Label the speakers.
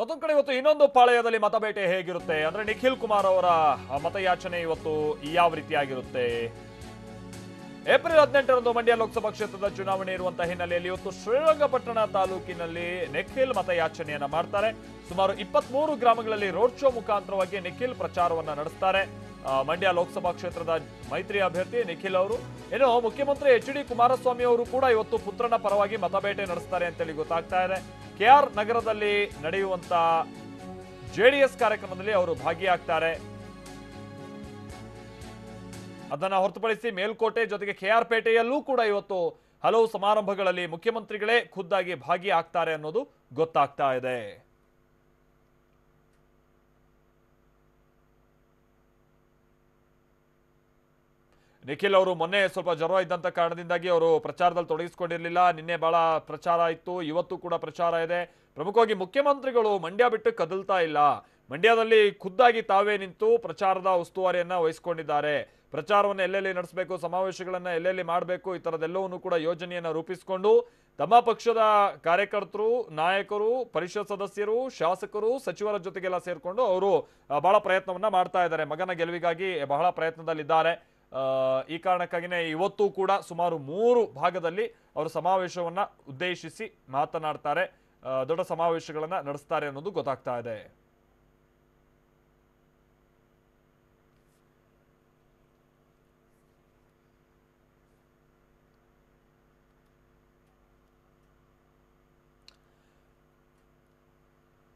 Speaker 1: ಮತ್ತೊಂದ್ ಕಡೆ ಇವತ್ತು ಇನ್ನೊಂದು ಪಾಳಯದಲ್ಲಿ ಮತಬೇಟೆ ಹೇಗಿರುತ್ತೆ? ಅಂದ್ರೆ ನಿಖಿಲ್ ಕುಮಾರ್ ಅವರ ಮತಯಾಚನೆ ಇವತ್ತು ಯಾವ ರೀತಿಯಾಗಿರುತ್ತೆ? ಏಪ್ರಿಲ್ ಹದಿನೆಂಟರಂದು ಮಂಡ್ಯ ಲೋಕಸಭಾ ಕ್ಷೇತ್ರದ ಚುನಾವಣೆ ಇರುವಂತಹ ಹಿನ್ನೆಲೆಯಲ್ಲಿ ಇವತ್ತು ಶ್ರೀರಂಗಪಟ್ಟಣ ತಾಲೂಕಿನಲ್ಲಿ ನಿಖಿಲ್ ಮತಯಾಚನೆಯನ್ನ ಮಾಡ್ತಾರೆ. ಸುಮಾರು ಇಪ್ಪತ್ಮೂರು ಗ್ರಾಮಗಳಲ್ಲಿ ರೋಡ್ ಶೋ ಮುಖಾಂತರವಾಗಿ ನಿಖಿಲ್ ಪ್ರಚಾರವನ್ನ ನಡೆಸ್ತಾರೆ. ಮಂಡ್ಯ ಲೋಕಸಭಾ ಕ್ಷೇತ್ರದ ಮೈತ್ರಿ ಅಭ್ಯರ್ಥಿ ನಿಖಿಲ್ ಅವರು. ಇನ್ನು ಮುಖ್ಯಮಂತ್ರಿ ಎಚ್ ಡಿ ಕುಮಾರಸ್ವಾಮಿ ಅವರು ಕೂಡ ಇವತ್ತು ಪುತ್ರನ ಪರವಾಗಿ ಮತಬೇಟೆ ನಡೆಸ್ತಾರೆ ಅಂತೇಳಿ ಗೊತ್ತಾಗ್ತಾ ಇದೆ. ಕೆಆರ್ ನಗರದಲ್ಲಿ ನಡೆಯುವಂತ ಜೆಡಿಎಸ್ ಕಾರ್ಯಕ್ರಮದಲ್ಲಿ ಅವರು ಭಾಗಿಯಾಗ್ತಾರೆ. ಅದನ್ನ ಹೊರತುಪಡಿಸಿ ಮೇಲ್ಕೋಟೆ ಜೊತೆಗೆ ಕೆಆರ್ ಪೇಟೆಯಲ್ಲೂ ಕೂಡ ಇವತ್ತು ಹಲವು ಸಮಾರಂಭಗಳಲ್ಲಿ ಮುಖ್ಯಮಂತ್ರಿಗಳೇ ಖುದ್ದಾಗಿ ಭಾಗಿಯಾಗ್ತಾರೆ ಅನ್ನೋದು ಗೊತ್ತಾಗ್ತಾ ಇದೆ. ನಿಖಿಲ್ ಅವರು ಮೊನ್ನೆ ಸ್ವಲ್ಪ ಜ್ವರ ಇದ್ದಂತ ಕಾರಣದಿಂದಾಗಿ ಅವರು ಪ್ರಚಾರದಲ್ಲಿ ತೊಡಗಿಸಿಕೊಂಡಿರಲಿಲ್ಲ. ನಿನ್ನೆ ಬಹಳ ಪ್ರಚಾರ ಇತ್ತು. ಇವತ್ತು ಕೂಡ ಪ್ರಚಾರ ಇದೆ. ಪ್ರಮುಖವಾಗಿ ಮುಖ್ಯಮಂತ್ರಿಗಳು ಮಂಡ್ಯ ಬಿಟ್ಟು ಕದಲ್ತಾ ಇಲ್ಲ. ಮಂಡ್ಯದಲ್ಲಿ ಖುದ್ದಾಗಿ ತಾವೇ ನಿಂತು ಪ್ರಚಾರದ ಉಸ್ತುವಾರಿಯನ್ನ ವಹಿಸಿಕೊಂಡಿದ್ದಾರೆ. ಪ್ರಚಾರವನ್ನು ಎಲ್ಲೆಲ್ಲಿ ನಡೆಸಬೇಕು, ಸಮಾವೇಶಗಳನ್ನ ಎಲ್ಲೆಲ್ಲಿ ಮಾಡಬೇಕು, ಈ ಥರದ್ದೆಲ್ಲವನ್ನು ಕೂಡ ಯೋಜನೆಯನ್ನು ರೂಪಿಸಿಕೊಂಡು ತಮ್ಮ ಪಕ್ಷದ ಕಾರ್ಯಕರ್ತರು, ನಾಯಕರು, ಪರಿಷತ್ ಸದಸ್ಯರು, ಶಾಸಕರು, ಸಚಿವರ ಜೊತೆಗೆಲ್ಲ ಸೇರಿಕೊಂಡು ಅವರು ಬಹಳ ಪ್ರಯತ್ನವನ್ನ ಮಾಡ್ತಾ ಇದ್ದಾರೆ. ಮಗನ ಗೆಲುವಿಗಾಗಿ ಬಹಳ ಪ್ರಯತ್ನದಲ್ಲಿದ್ದಾರೆ. ಈ ಕಾರಣಕ್ಕಾಗಿನೇ ಇವತ್ತು ಕೂಡ ಸುಮಾರು ಮೂರು ಭಾಗದಲ್ಲಿ ಅವರು ಸಮಾವೇಶವನ್ನ ಉದ್ದೇಶಿಸಿ ಮಾತನಾಡ್ತಾರೆ. ದೊಡ್ಡ ಸಮಾವೇಶಗಳನ್ನ ನಡೆಸ್ತಾರೆ ಅನ್ನೋದು ಗೊತ್ತಾಗ್ತಾ ಇದೆ.